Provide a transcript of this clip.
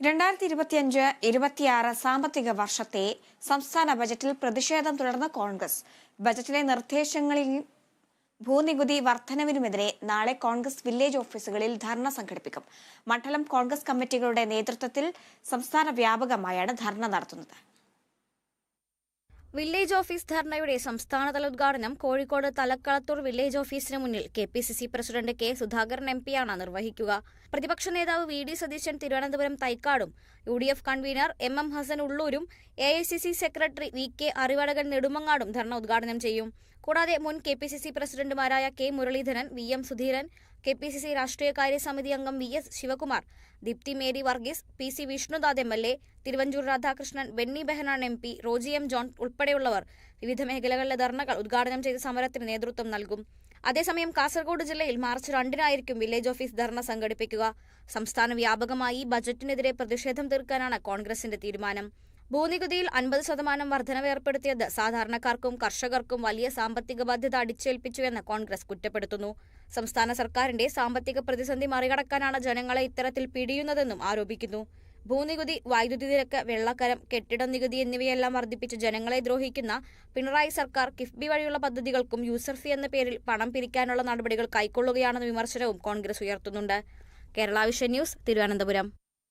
രണ്ടായിരത്തി ഇരുപത്തിയഞ്ച് ഇരുപത്തിയാറ് സാമ്പത്തിക വർഷത്തെ സംസ്ഥാന ബജറ്റിൽ പ്രതിഷേധം തുടർന്ന് കോൺഗ്രസ്. ബജറ്റിലെ നിർദ്ദേശങ്ങളിൽ ഭൂനികുതി വർധനവിനുമെതിരെ നാളെ കോൺഗ്രസ് വില്ലേജ് ഓഫീസുകളിൽ ധർണ സംഘടിപ്പിക്കും. മണ്ഡലം കോൺഗ്രസ് കമ്മിറ്റികളുടെ നേതൃത്വത്തിൽ സംസ്ഥാന വ്യാപകമായാണ് ധർണ നടത്തുന്നത്. വില്ലേജ് ഓഫീസ് ധർണയുടെ സംസ്ഥാനതല ഉദ്ഘാടനം കോഴിക്കോട് തലക്കളത്തൂർ വില്ലേജ് ഓഫീസിന് മുന്നിൽ K P C C president K Sudhakaran M പിയാണ് നിർവഹിക്കുക. പ്രതിപക്ഷ നേതാവ് V D Satheesan Thiruvananthapuram തൈക്കാടും U D F convener M M Hassan ഉള്ളൂരും A I C C secretary V K Arivadakan നെടുമങ്ങാടും dharna ഉദ്ഘാടനം ചെയ്യും. കൂടാതെ മുൻ കെ പി സി സി പ്രസിഡന്റുമാരായ K Muraleedharan V M Sudheeran K P C C രാഷ്ട്രീയകാര്യ സമിതി അംഗം V S Sivakumar Deepthi Mary Varghese P C Vishnunath M L A Thiruvanchoor Radhakrishnan Benny Behanan M P Roji M John ഉൾപ്പെടെയുള്ളവർ വിവിധ മേഖലകളിലെ ധർണകൾ ഉദ്ഘാടനം ചെയ്ത് സമരത്തിന് നേതൃത്വം നൽകും. അതേസമയം കാസർഗോഡ് ജില്ലയിൽ മാർച്ച് രണ്ടിനായിരിക്കും വില്ലേജ് ഓഫീസ് ധർണ സംഘടിപ്പിക്കുക. സംസ്ഥാന വ്യാപകമായി ബജറ്റിനെതിരെ പ്രതിഷേധം തീർക്കാനാണ് കോൺഗ്രസിന്റെ തീരുമാനം. ഭൂനികുതിയിൽ അൻപത് ശതമാനം വർധനവ് ഏർപ്പെടുത്തിയത് സാധാരണക്കാർക്കും കർഷകർക്കും വലിയ സാമ്പത്തിക ബാധ്യത അടിച്ചേൽപ്പിച്ചുവെന്ന് കോൺഗ്രസ് കുറ്റപ്പെടുത്തുന്നു. സംസ്ഥാന സർക്കാരിന്റെ സാമ്പത്തിക പ്രതിസന്ധി മറികടക്കാനാണ് ജനങ്ങളെ ഇത്തരത്തിൽ പിടിയുന്നതെന്നും ആരോപിക്കുന്നു. ഭൂനികുതി വൈദ്യുതി നിരക്ക് വെള്ളക്കരം കെട്ടിട നികുതി എന്നിവയെല്ലാം വർദ്ധിപ്പിച്ച് ജനങ്ങളെ ദ്രോഹിക്കുന്ന പിണറായി സർക്കാർ കിഫ്ബി വഴിയുള്ള പദ്ധതികൾക്കും യൂസർ ഫീ എന്ന പേരിൽ പണം പിരിക്കാനുള്ള നടപടികൾ കൈക്കൊള്ളുകയാണെന്ന വിമർശനവും Congress ഉയർത്തുന്നുണ്ട്. Kerala vision news Thiruvananthapuram.